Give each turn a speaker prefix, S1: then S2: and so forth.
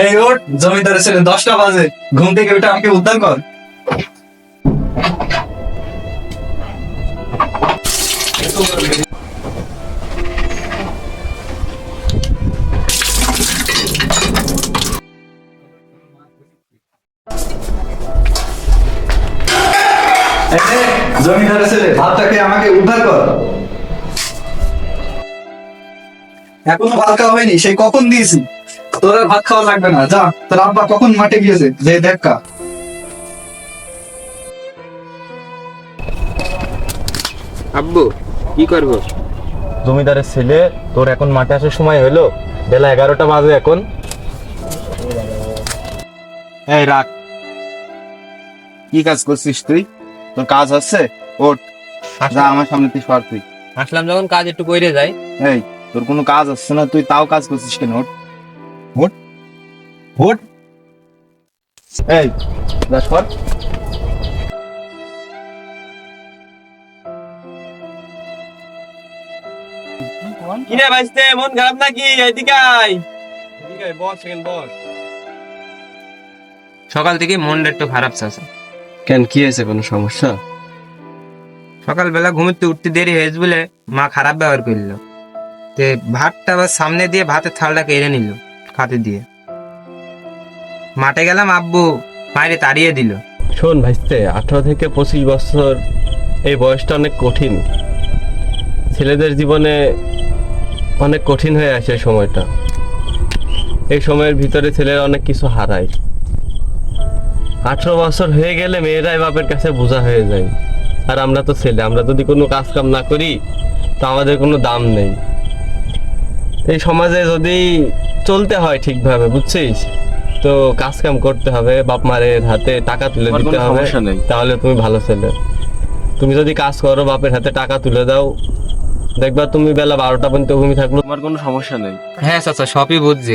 S1: এই ওঠ, জমিদারের ছেলে, দশটা বাজে। ঘুম থেকে উঠে আমাকে উদ্ধার কর। জমিদারের ছেলে ভাতটা খেয়ে আমাকে উদ্ধার কর। এখনও ভাত খাওয়া হয়নি সেই কখন দিয়েছি? তোর আর ভাত খাওয়া লাগবে না যা। তোর আব্বা কখন মাঠে গিয়েছে? যে দেখা
S2: আব্বু কি করব?
S3: জমিদারের ছেলে তোর এখন মাঠে আসার সময় হলো? বেলা এগারোটা বাজে এখন। এই রাখ। কি কাজ করছিস তুই? তোর কাজ হচ্ছে ওঠ। যা আমার সামনে তুই সর তুই।
S2: আসলাম যখন কাজ একটু কইরে যাই।
S3: এই তোর কোনো কাজ হচ্ছে না তুই তাও কাজ করছিস কেন? ওঠ। ওঠ। ওঠ। এই যা সর
S2: কিরে ভাইস্তে মন খারাপ নাকি? এদিকে আয়।
S3: Boss second boss.
S2: সকাল থেকে মনটা একটু খারাপ চাচ্ছে
S3: কেন কি হয়েছে? কোনো সমস্যা?
S2: সকালবেলা ঘুমিতে উঠতে দেরি হয়েছে বলে মা খারাপ ব্যবহার করল। তে ভাতটা আবার সামনে দিয়ে ভাতের থালটা কেড়ে নিল, খাতে দিয়ে। মাঠে গেলাম আব্বু মায়েরে তাড়িয়ে দিল।
S4: শোন ভাইস্তে, আঠারো থেকে পঁচিশ বছর, এই বয়সটা অনেক কঠিন। ছেলেদের জীবনে অনেক কঠিন হয়ে আসে সময়টা। এই সময়ের ভিতরে ছেলেরা অনেক কিছু হারায়। আঠারো বছর হয়ে গেলে মেয়েরাই বাপের কাছে বোঝা হয়ে যায়। আর আমরা তো ছেলে, আমরা যদি কোনো কাজ কাম না করি, তো আমাদের কোনো দাম নেই। এই সমাজে যদি চলতে হয় ঠিকভাবে বুঝছিস? তো কাজ কাম করতে হবে বাপ মারের হাতে টাকা তুলে দিতে হবে
S3: সমস্যা নেই।
S4: তাহলে তুমি ভালো ছেলে। তুমি যদি কাজ করো বাপের হাতে টাকা তুলে দাও দেখবা তুমি বেলা বারোটা পর্যন্ত ঘুমিয়ে থাকল।
S3: তোমার কোনো সমস্যা নেই।
S2: হ্যাঁ চাচা সবই বুঝছি।